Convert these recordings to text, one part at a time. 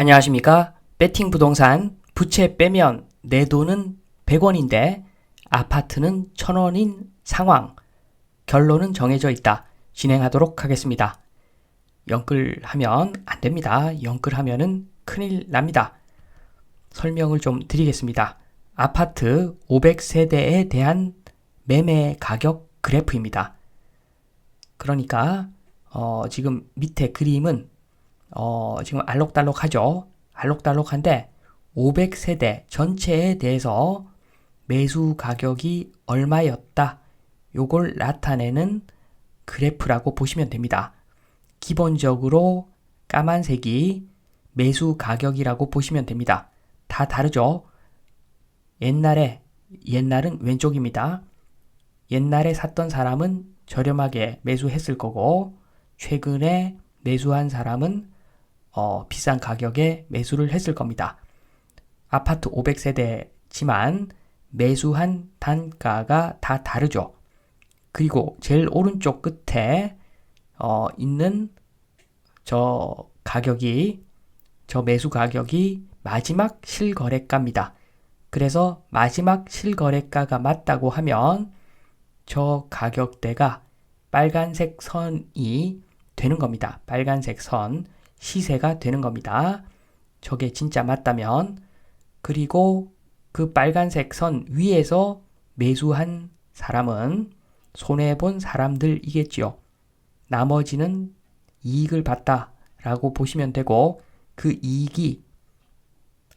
안녕하십니까? 배팅 부동산 부채 빼면 내 돈은 100원인데 아파트는 1000원인 상황. 결론은 정해져 있다. 진행하도록 하겠습니다. 영끌하면 안 됩니다. 영끌하면은 큰일 납니다. 설명을 좀 드리겠습니다. 아파트 500세대에 대한 매매 가격 그래프입니다. 그러니까 어, 지금 밑에 그림은 어, 지금 알록달록하죠. 알록달록한데 500세대 전체에 대해서 매수 가격이 얼마였다. 요걸 나타내는 그래프라고 보시면 됩니다. 기본적으로 까만색이 매수 가격이라고 보시면 됩니다. 다 다르죠? 옛날에, 옛날은 왼쪽입니다. 옛날에 샀던 사람은 저렴하게 매수했을 거고, 최근에 매수한 사람은 어, 비싼 가격에 매수를 했을 겁니다. 아파트 500세대지만 매수한 단가가 다 다르죠. 그리고 제일 오른쪽 끝에 어, 있는 저 가격이 저 매수 가격이 마지막 실거래가입니다. 그래서 마지막 실거래가가 맞다고 하면 저 가격대가 빨간색 선이 되는 겁니다. 빨간색 선 시세가 되는 겁니다. 저게 진짜 맞다면 그리고 그 빨간색 선 위에서 매수한 사람은 손해 본 사람들이겠지요. 나머지는 이익을 봤다라고 보시면 되고 그 이익이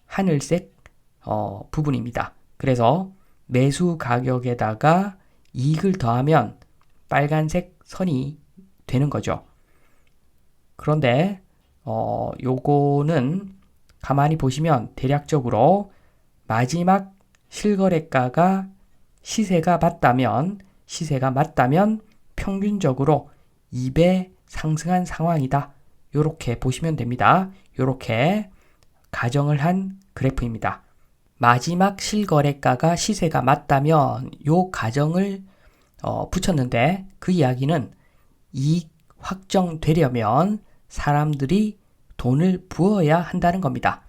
하늘색 어, 부분입니다. 그래서 매수 가격에다가 이익을 더하면 빨간색 선이 되는 거죠. 그런데 어, 요거는 가만히 보시면 대략적으로 마지막 실거래가가 시세가 맞다면 시세가 맞다면 평균적으로 2배 상승한 상황이다. 이렇게 보시면 됩니다. 이렇게 가정을 한 그래프입니다. 마지막 실거래가가 시세가 맞다면 요 가정을 어, 붙였는데 그 이야기는 이익 확정되려면 사람들이 돈을 부어야 한다는 겁니다.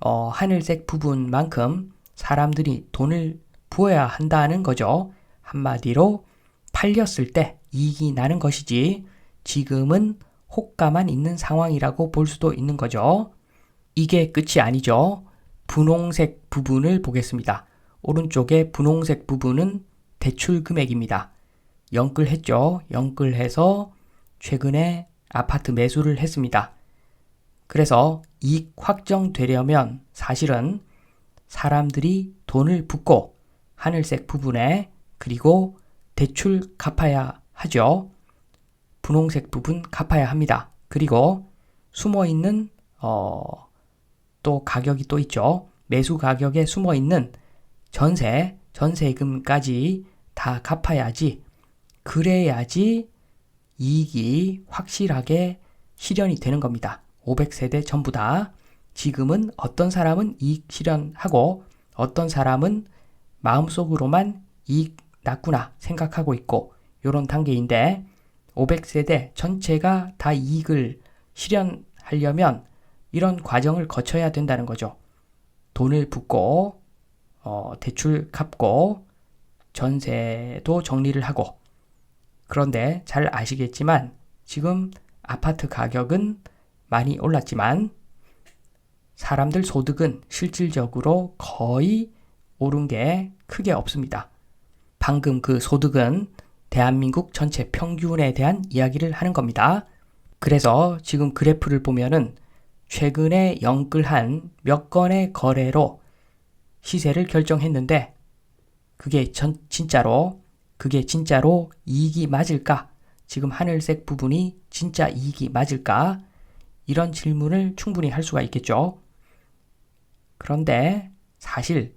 어, 하늘색 부분만큼 사람들이 돈을 부어야 한다는 거죠. 한마디로 팔렸을 때 이익이 나는 것이지 지금은 호가만 있는 상황이라고 볼 수도 있는 거죠. 이게 끝이 아니죠. 분홍색 부분을 보겠습니다. 오른쪽에 분홍색 부분은 대출 금액입니다. 영끌했죠. 영끌해서 최근에 아파트 매수를 했습니다. 그래서 이익 확정되려면 사실은 사람들이 돈을 붓고 하늘색 부분에 그리고 대출 갚아야 하죠. 분홍색 부분 갚아야 합니다. 그리고 숨어 있는 어, 또 가격이 또 있죠. 매수 가격에 숨어 있는 전세, 전세금까지 다 갚아야지 그래야지 이익이 확실하게 실현이 되는 겁니다. 500세대 전부 다. 지금은 어떤 사람은 이익 실현하고 어떤 사람은 마음속으로만 이익 났구나 생각하고 있고 이런 단계인데 500세대 전체가 다 이익을 실현하려면 이런 과정을 거쳐야 된다는 거죠. 돈을 붓고 어, 대출 갚고 전세도 정리를 하고 그런데 잘 아시겠지만 지금 아파트 가격은 많이 올랐지만 사람들 소득은 실질적으로 거의 오른 게 크게 없습니다. 방금 그 소득은 대한민국 전체 평균에 대한 이야기를 하는 겁니다. 그래서 지금 그래프를 보면은 최근에 영끌한 몇 건의 거래로 시세를 결정했는데 그게 전, 진짜로 그게 진짜로 이익이 맞을까? 지금 하늘색 부분이 진짜 이익이 맞을까? 이런 질문을 충분히 할 수가 있겠죠. 그런데 사실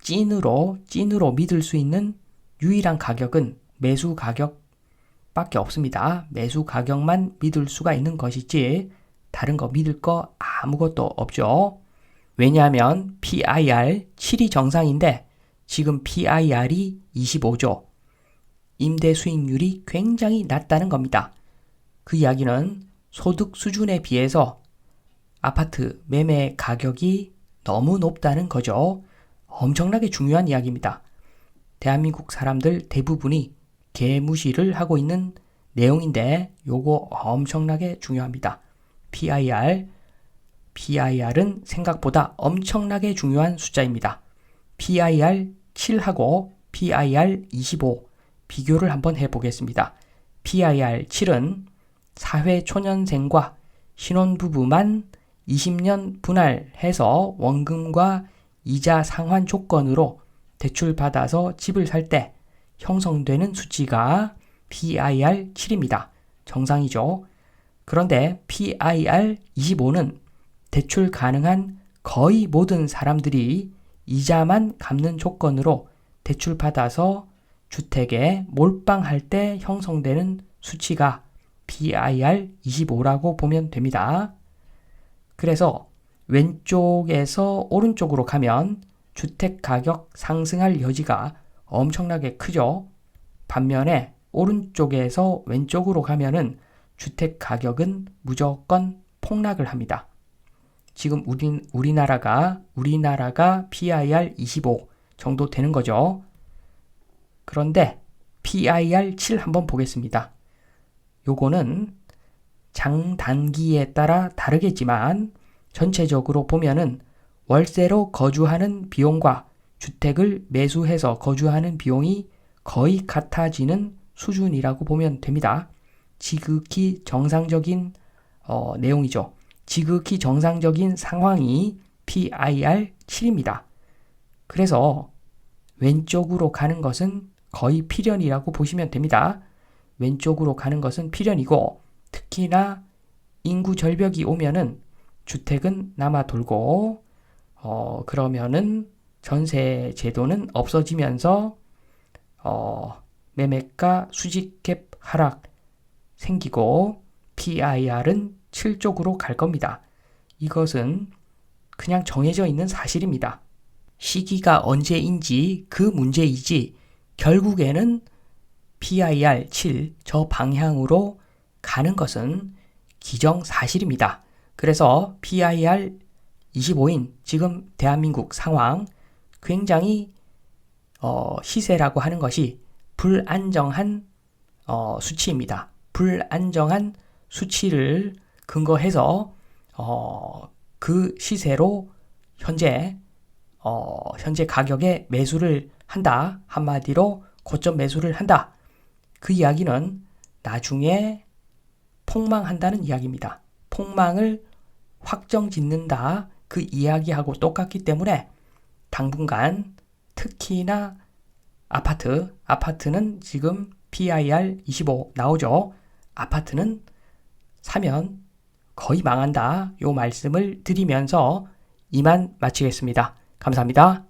찐으로 찐으로 믿을 수 있는 유일한 가격은 매수 가격밖에 없습니다. 매수 가격만 믿을 수가 있는 것이지 다른 거 믿을 거 아무것도 없죠. 왜냐하면 PIR 7이 정상인데 지금 PIR이 25죠. 임대 수익률이 굉장히 낮다는 겁니다. 그 이야기는 소득 수준에 비해서 아파트 매매 가격이 너무 높다는 거죠. 엄청나게 중요한 이야기입니다. 대한민국 사람들 대부분이 개무시를 하고 있는 내용인데 요거 엄청나게 중요합니다. PIR PIR은 생각보다 엄청나게 중요한 숫자입니다. PIR 7하고 PIR 25 비교를 한번 해보겠습니다. PIR 7은 사회 초년생과 신혼부부만 20년 분할해서 원금과 이자 상환 조건으로 대출 받아서 집을 살 때 형성되는 수치가 PIR 7입니다. 정상이죠. 그런데 PIR 25는 대출 가능한 거의 모든 사람들이 이자만 갚는 조건으로 대출 받아서 주택에 몰빵할 때 형성되는 수치가 PIR 25라고 보면 됩니다. 그래서 왼쪽에서 오른쪽으로 가면 주택 가격 상승할 여지가 엄청나게 크죠. 반면에 오른쪽에서 왼쪽으로 가면은 주택 가격은 무조건 폭락을 합니다. 지금 우리, 우리나라가 우리나라가 PIR 25 정도 되는 거죠. 그런데 PIR 7 한번 보겠습니다. 요거는 장단기에 따라 다르겠지만 전체적으로 보면은 월세로 거주하는 비용과 주택을 매수해서 거주하는 비용이 거의 같아지는 수준이라고 보면 됩니다. 지극히 정상적인 어, 내용이죠. 지극히 정상적인 상황이 PIR 7입니다. 그래서 왼쪽으로 가는 것은 거의 필연이라고 보시면 됩니다. 왼쪽으로 가는 것은 필연이고 특히나 인구 절벽이 오면은 주택은 남아 돌고 어 그러면은 전세 제도는 없어지면서 어 매매가 수직갭 하락 생기고 PIR은 7쪽으로 갈 겁니다. 이것은 그냥 정해져 있는 사실입니다. 시기가 언제인지 그 문제이지 결국에는 PIR 7 저 방향으로 가는 것은 기정사실입니다. 그래서 PIR 25인 지금 대한민국 상황 굉장히 어, 시세라고 하는 것이 불안정한 어, 수치입니다. 불안정한 수치를 근거해서 어, 그 시세로 현재 어, 현재 가격에 매수를 한다. 한마디로 고점 매수를 한다. 그 이야기는 나중에 폭망한다는 이야기입니다. 폭망을 확정 짓는다. 그 이야기하고 똑같기 때문에 당분간 특히나 아파트, 아파트는 지금 PIR 25 나오죠. 아파트는 사면 거의 망한다. 요 말씀을 드리면서 이만 마치겠습니다. 감사합니다.